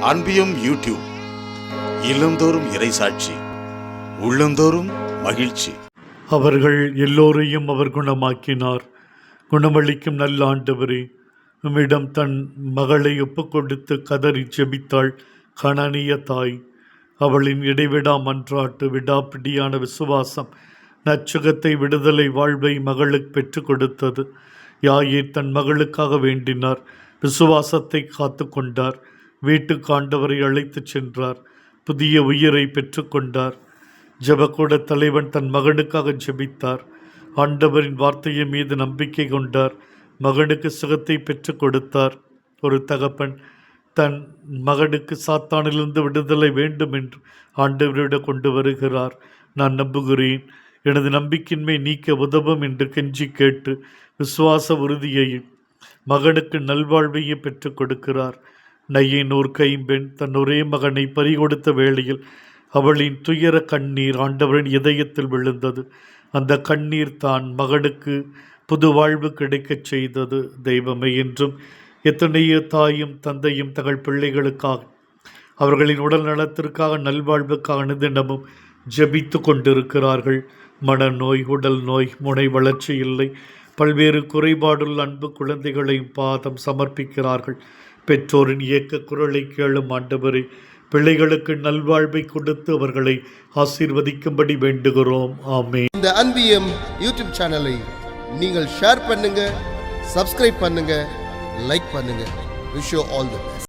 அன்பியும் YouTube இல்லந்தோறும் இறைசாட்சி உள்ளந்தோறும் மகிழ்ச்சி. அவர்கள் எல்லோரையும் அவர் குணமாக்கினார். குணமளிக்கும் நல்ல ஆண்டவரே உம்மிடம் தன் மகளை ஒப்புக்கொடுத்து கதறி ஜெபித்தாள் கணனிய தாய். அவளின் இடைவிடா மன்றாட்டு விடாப்பிடியான விசுவாசம் நச்சுகத்தை விடுதலை வாழ்வை மகளுக்கு பெற்று கொடுத்தது. யாயே தன் மகளுக்காக வேண்டினார் விசுவாசத்தை காத்து கொண்டார். வீட்டுக்கு ஆண்டவரை அழைத்துச் சென்றார். புதிய உயிரை பெற்றுக்கொண்டார் ஜபக்கூட தலைவன் தன் மகனுக்காக ஜெபித்தார். ஆண்டவரின் வார்த்தையின் மீது நம்பிக்கை கொண்டார். மகனுக்கு சுகத்தை பெற்றுக் கொடுத்தார். ஒரு தகப்பன் தன் மகனுக்கு சாத்தானிலிருந்து விடுதலை வேண்டும் என்று ஆண்டவரிடம் கொண்டு வருகிறார். நான் நம்புகிறேன். எனது நம்பிக்கையின்மை நீக்க உதவும் என்று கெஞ்சி கேட்டு விசுவாச உறுதியையும் மகனுக்கு நல்வாழ்வையும் பெற்றுக் கொடுக்கிறார். நையினூர் கைம்பெண் தன் ஒரே மகனை பறிகொடுத்த வேளையில் அவளின் துயர கண்ணீர் ஆண்டவரின் இதயத்தில் விழுந்தது. அந்த கண்ணீர் தான் மகனுக்கு புது வாழ்வு கிடைக்கச் செய்தது. தெய்வமே என்றும் எத்தனையோ தாயும் தந்தையும் தங்கள் பிள்ளைகளுக்காக அவர்களின் உடல் நலத்திற்காக நல்வாழ்வுக்காக தினமும் ஜெபித்து கொண்டிருக்கிறார்கள். மனநோய் உடல் நோய் முனை வளர்ச்சி இல்லை. பல்வேறு குறைபாடுள்ள அன்பு குழந்தைகளையும் பாதம் சமர்ப்பிக்கிறார்கள். பெற்றோரின் இயக்க குரலை கேளும் ஆண்டவரே பிள்ளைகளுக்கு நல்வாழ்வை கொடுத்து அவர்களை ஆசீர்வதிக்கும்படி வேண்டுகிறோம். ஆமே இந்த அன்பியம் யூடியூப் சேனலை நீங்கள் ஷேர் பண்ணுங்க சப்ஸ்கிரைப் பண்ணுங்க லைக் பண்ணுங்க. Wish all the